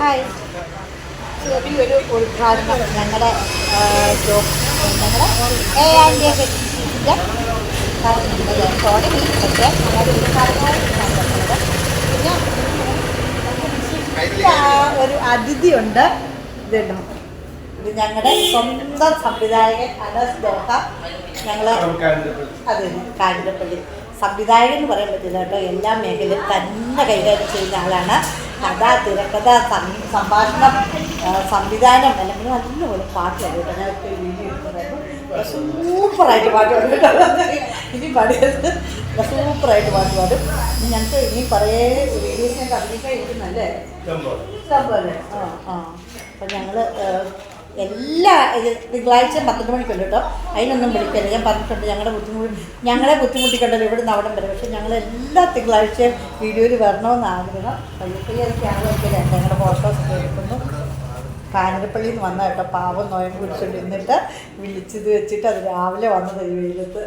Hi. ഒരു ഉദ്ഘാടനം. ഞങ്ങളുടെ ഞങ്ങളുടെ എ ആൻഡ് എസിന്റെ കോടതി പക്ഷേ ഞങ്ങളുടെ ഉദ്ഘാടനമായിട്ട്. പിന്നെ ഒരു അതിഥിയുണ്ട് ഇതുണ്ടോ. ഇത് ഞങ്ങളുടെ സ്വന്തം സംവിധായകൻ അനസ് ദോഹ. ഞങ്ങൾ അതെ കാഞ്ഞിരപ്പള്ളി. സംവിധായകൻ എന്ന് പറയാൻ പറ്റില്ല കേട്ടോ. എല്ലാ മേഖലയും തന്നെ കൈകാര്യം ചെയ്യുന്ന ആളാണ്. കഥ തിരക്കഥ സംഭാഷണം സംവിധാനം അല്ലെങ്കിൽ നല്ലപോലെ പാട്ട് പാടും കേട്ടോ. ഞാൻ ഇപ്പോൾ വീഡിയോ എടുക്കുന്നുണ്ടായിരുന്നു സൂപ്പറായിട്ട് പാട്ട് പാടും കേട്ടോ. ഇനി പാടിയത് സൂപ്പറായിട്ട് പാട്ട് പാടും. ഞങ്ങൾക്ക് ഇനി കുറേ വീഡിയോസിനൊക്കെ അഭിനയിക്കാൻ ഇരിക്കുന്നല്ലേ ആ ആ. അപ്പം ഞങ്ങൾ എല്ലാ ഇത് തിങ്കളാഴ്ച പന്ത്രണ്ട് മണിക്കുണ്ട് കേട്ടോ. അതിനൊന്നും വിളിക്കരുത്. ഞാൻ പറഞ്ഞിട്ടുണ്ട് ഞങ്ങളുടെ ബുദ്ധിമുട്ട് ഞങ്ങളെ ബുദ്ധിമുട്ടിക്കണ്ടല്ലോ ഇവിടെ നിന്ന് അവിടെ വരെ. പക്ഷേ ഞങ്ങൾ എല്ലാ തിങ്കളാഴ്ചയും വീഡിയോയിൽ വരണമെന്ന് ആഗ്രഹം. പയ്യപ്പയ്യായിരിക്കാണ് എനിക്ക് ഞങ്ങളുടെ ഒക്കെ എടുക്കുന്നു. കാഞ്ഞിരപ്പള്ളിയിൽ നിന്ന് വന്ന കേട്ടോ. പാവം നോയം കുടിച്ചുകൊണ്ട് നിന്നിട്ട് വിളിച്ചത് വെച്ചിട്ട് അത് രാവിലെ വന്നത് ഈ വെയിലത്ത്.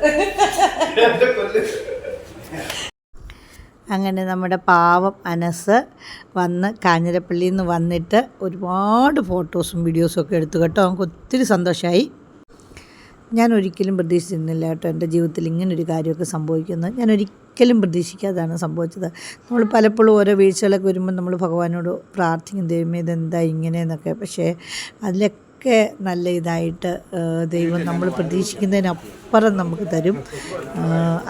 അങ്ങനെ നമ്മുടെ പാവം അനസ് വന്ന് കാഞ്ഞിരപ്പള്ളിയിൽ നിന്ന് വന്നിട്ട് ഒരുപാട് ഫോട്ടോസും വീഡിയോസും ഒക്കെ എടുത്തു കേട്ടോ. നമുക്ക് ഒത്തിരി സന്തോഷമായി ഞാൻ ഒരിക്കലും പ്രതീക്ഷിച്ചിരുന്നില്ല കേട്ടോ എന്റെ ജീവിതത്തിൽ ഇങ്ങനൊരു കാര്യമൊക്കെ സംഭവിക്കുന്നത് ഞാൻ ഒരിക്കലും പ്രതീക്ഷിക്കാതാണ് സംഭവിച്ചത്. നമ്മൾ പലപ്പോഴും ഓരോ വീഴ്ചകളൊക്കെ വരുമ്പോൾ നമ്മൾ ഭഗവാനോട് പ്രാർത്ഥിക്കും ദൈവമേ ഇതെന്താ ഇങ്ങനെയെന്നൊക്കെ. പക്ഷേ അതിലൊക്കെ നല്ല ഇതായിട്ട് ദൈവം നമ്മൾ പ്രതീക്ഷിക്കുന്നതിനപ്പുറം നമുക്ക് തരും.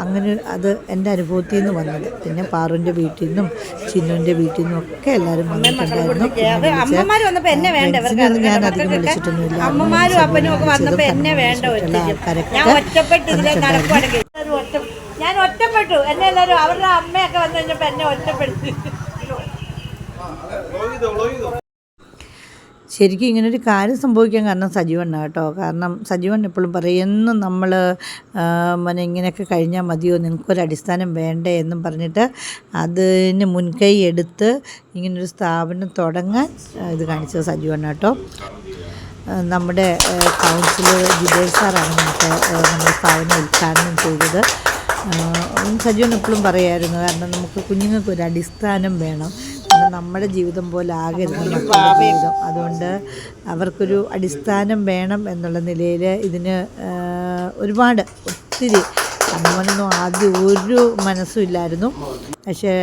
അങ്ങനെ അത് എന്റെ അനുഭവത്തിൽ നിന്ന് വന്നത്. പിന്നെ പാറുവിന്റെ വീട്ടിൽ നിന്നും ചിന്നുവിന്റെ വീട്ടിൽ നിന്നും ഒക്കെ എല്ലാവരും വന്നിട്ടുണ്ടായിരുന്നു. ഫ്രണ്ട്സിനൊന്നും ഞാൻ അധികം വിളിച്ചിട്ടൊന്നുമില്ല. അമ്മമാരും അപ്പനും ഒക്കെ വന്നപ്പോ എന്നെ വേണ്ട ഒറ്റയ്ക്ക്. ഞാൻ ഒറ്റപ്പെട്ട് ഇതിലെ നടക്കുവാണെങ്കിൽ എല്ലാവരും ഒറ്റ ഞാൻ ഒറ്റപ്പെട്ടു. എന്നെ എല്ലാവരും അവരുടെ അമ്മയൊക്കെ വന്നു കഴിഞ്ഞപ്പോൾ എന്നെ ഒറ്റപ്പെടുത്തി. ശരിക്കും ഇങ്ങനൊരു കാര്യം സംഭവിക്കാൻ കാരണം സജീവണ്ണ കേട്ടോ. കാരണം സജീവൻ എപ്പോഴും പറയും എന്നും നമ്മൾ മനെ ഇങ്ങനെയൊക്കെ കഴിഞ്ഞാൽ മതിയോ? നിങ്ങൾക്കൊരു അടിസ്ഥാനം വേണ്ടേ? എന്നും പറഞ്ഞിട്ട് അതിന് മുൻകൈ എടുത്ത് ഇങ്ങനൊരു സ്ഥാപനം തുടങ്ങാൻ ഇത് കാണിച്ചത് സജീവണ്ണ കേട്ടോ. നമ്മുടെ കൗൺസിലർ ജിതേൽ സാറാണ് നമുക്ക് നമ്മുടെ സ്ഥാപനം ഉദ്ഘാടനം ചെയ്തത്. സജീവൻ എപ്പോഴും പറയായിരുന്നു കാരണം നമുക്ക് കുഞ്ഞുങ്ങൾക്ക് ഒരു അടിസ്ഥാനം വേണം. കാരണം നമ്മുടെ ജീവിതം പോലെ ആകരുത് ജീവിതം. അതുകൊണ്ട് അവർക്കൊരു അടിസ്ഥാനം വേണം എന്നുള്ള നിലയിൽ ഇതിന് ഒരുപാട് ഒത്തിരി കണ്ണുമോനൊന്നും ആദ്യം ഒരു മനസ്സും ഇല്ലായിരുന്നു. പക്ഷേ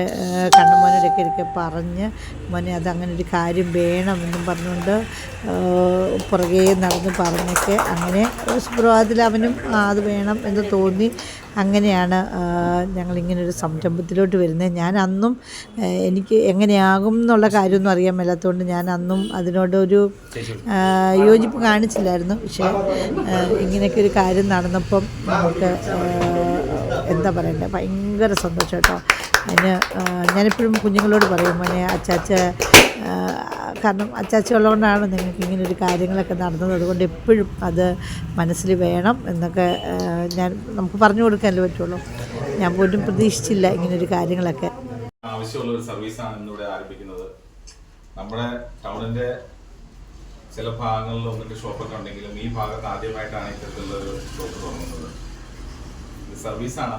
കണ്ണുമോനൊരൊക്കെ ഇടയ്ക്ക് പറഞ്ഞ് മോനെ അത് അങ്ങനെ ഒരു കാര്യം വേണം വേണമെന്നും പറഞ്ഞുകൊണ്ട് പുറകെ നടന്ന് പറഞ്ഞൊക്കെ അങ്ങനെ ഒരു സുപ്രഭാതത്തിൽ അവനും അത് വേണം എന്ന് തോന്നി. അങ്ങനെയാണ് ഞങ്ങൾ ഞങ്ങളിങ്ങനെ ഒരു സംരംഭത്തിലോട്ട് വരുന്നത്. ഞാൻ അന്നും എനിക്ക് എങ്ങനെയാകും എന്നുള്ള കാര്യമൊന്നും അറിയാൻ മേലാത്തതുകൊണ്ട് ഞാൻ അന്നും അതിനോടൊരു യോജിപ്പ് കാണിച്ചില്ലായിരുന്നു. പക്ഷേ ഇങ്ങനെയൊക്കെ ഒരു കാര്യം നടന്നപ്പം നമുക്ക് എന്താ പറയണ്ടേ ഭയങ്കര സന്തോഷം കേട്ടോ. അതിന് ഞാനെപ്പോഴും കുഞ്ഞുങ്ങളോട് പറയും മോനെ അച്ചാച്ച കാരണം അച്ചാച്ച ഉള്ളതുകൊണ്ടാണ് നിങ്ങൾക്ക് ഇങ്ങനെ ഒരു കാര്യങ്ങളൊക്കെ നടന്നത്. അതുകൊണ്ട് എപ്പോഴും അത് മനസ്സിൽ വേണം എന്നൊക്കെ ഞാൻ നമുക്ക് പറഞ്ഞു കൊടുക്കാനല്ലേ പറ്റുള്ളൂ. ഞാൻ പോലും പ്രതീക്ഷിച്ചില്ല ഇങ്ങനൊരു കാര്യങ്ങളൊക്കെ. ആവശ്യമുള്ള ഒരു സർവീസാണ് ഇന്നിവിടെ ആരംഭിക്കുന്നത്. നമ്മുടെ ടൗണിന്റെ ചില ഭാഗങ്ങളിൽ ഒന്നിന്റെ ഷോപ്പൊക്കെ ഉണ്ടെങ്കിലും ഈ ഭാഗത്ത് ആദ്യമായിട്ടാണ് ഇത്തരത്തിലുള്ള ഒരു ഷോപ്പ് തുടങ്ങുന്നത്. സർവീസാണ്.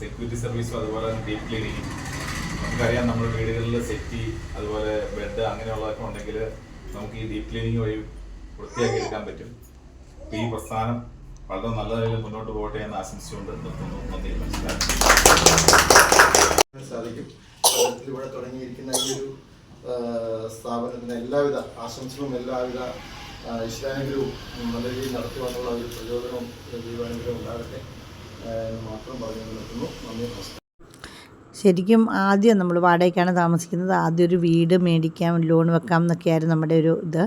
സെക്യൂരിറ്റി സർവീസും അതുപോലെ ഡീപ് ക്ലീനിങ് നമുക്കറിയാം നമ്മൾ വീടുകളിൽ സെറ്റി അതുപോലെ ബെഡ് അങ്ങനെയുള്ളതൊക്കെ ഉണ്ടെങ്കിൽ നമുക്ക് ഈ ഡീപ് ക്ലീനിങ് വഴി വൃത്തിയാക്കി എടുക്കാൻ പറ്റും. ഈ പ്രസ്ഥാനം വളരെ നല്ല നിലയിൽ മുന്നോട്ട് പോകട്ടെ എന്ന് ആശംസിച്ചുകൊണ്ട് നിർത്തുന്നു. നന്ദി നമസ്കാരം. സാധിക്കും. ഇവിടെ തുടങ്ങിയിരിക്കുന്ന ഈ ഒരു സ്ഥാപനത്തിന് എല്ലാവിധ ആശംസകളും എല്ലാവിധ ഈശ്വരാനുഗ്രഹവും നല്ല രീതിയിൽ നടത്തുവാനുള്ള ഒരു പ്രചോദനവും ദൈവാനുഗ്രഹവും ഉണ്ടാകട്ടെ എന്ന് മാത്രം പറഞ്ഞു നിർത്തുന്നു. നന്ദി നമസ്കാരം. ശരിക്കും ആദ്യം നമ്മൾ വാടകയ്ക്കാണ് താമസിക്കുന്നത്. ആദ്യം ഒരു വീട് മേടിക്കാം ലോൺ വെക്കാം എന്നൊക്കെയായിരുന്നു നമ്മുടെ ഒരു ഇത്.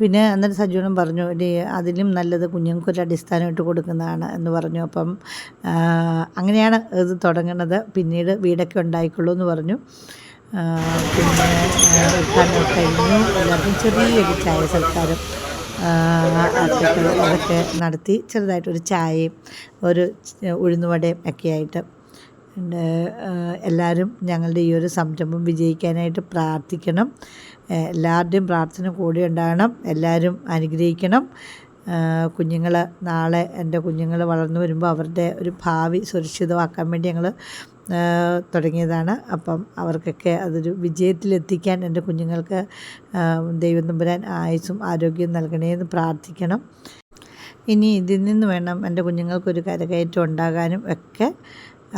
പിന്നെ അന്നേരം സജീവനം പറഞ്ഞു "എടീ, അതിലും നല്ലത് കുഞ്ഞുങ്ങൾക്ക് ഒരു അടിസ്ഥാനമായിട്ട് കൊടുക്കുന്നതാണ് എന്ന് പറഞ്ഞു. അപ്പം അങ്ങനെയാണ് ഇത് തുടങ്ങുന്നത്. പിന്നീട് വീടൊക്കെ ഉണ്ടായിക്കൊള്ളൂ എന്ന് പറഞ്ഞു. പിന്നെ കഴിഞ്ഞു. എല്ലാവർക്കും ചെറിയൊരു ചായ സൽക്കാരം. അതൊക്കെ നടത്തി ചെറുതായിട്ടൊരു ചായയും ഒരു ഉഴുന്നുവടയും ഒക്കെ ആയിട്ട് എല്ലാവരും ഞങ്ങളുടെ ഈ ഒരു സംരംഭം വിജയിക്കാനായിട്ട് പ്രാർത്ഥിക്കണം. എല്ലാവരുടെയും പ്രാർത്ഥന കൂടി ഉണ്ടാകണം. എല്ലാവരും അനുഗ്രഹിക്കണം. കുഞ്ഞുങ്ങൾ നാളെ എന്റെ കുഞ്ഞുങ്ങൾ വളർന്നു വരുമ്പോൾ അവരുടെ ഒരു ഭാവി സുരക്ഷിതമാക്കാൻ വേണ്ടി ഞങ്ങൾ തുടങ്ങിയതാണ്. അപ്പം അവർക്കൊക്കെ അതൊരു വിജയത്തിലെത്തിക്കാൻ എന്റെ കുഞ്ഞുങ്ങൾക്ക് ദൈവം തമ്പുരാൻ ആയുസും ആരോഗ്യവും നൽകണേന്ന് പ്രാർത്ഥിക്കണം. ഇനി ഇതിൽ നിന്ന് വേണം എന്റെ കുഞ്ഞുങ്ങൾക്കൊരു കരകയറ്റം ഉണ്ടാകാനും ഒക്കെ.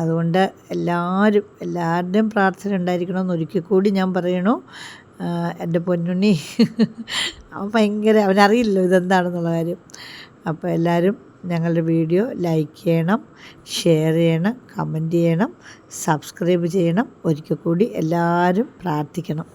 അതുകൊണ്ട് എല്ലാവരും എല്ലാവരുടെയും പ്രാർത്ഥന ഉണ്ടായിരിക്കണമെന്ന് ഒരിക്കൽ കൂടി ഞാൻ പറയണു. എന്റെ പൊന്നുണ്ണി. അവൻ ഭയങ്കര അവനറിയില്ലല്ലോ ഇതെന്താണെന്നുള്ള കാര്യം. അപ്പോൾ എല്ലാവരും ഞങ്ങളുടെ വീഡിയോ ലൈക്ക് ചെയ്യണം ഷെയർ ചെയ്യണം കമന്റ് ചെയ്യണം സബ്സ്ക്രൈബ് ചെയ്യണം. ഒരിക്കൽ കൂടി എല്ലാവരും പ്രാർത്ഥിക്കണം.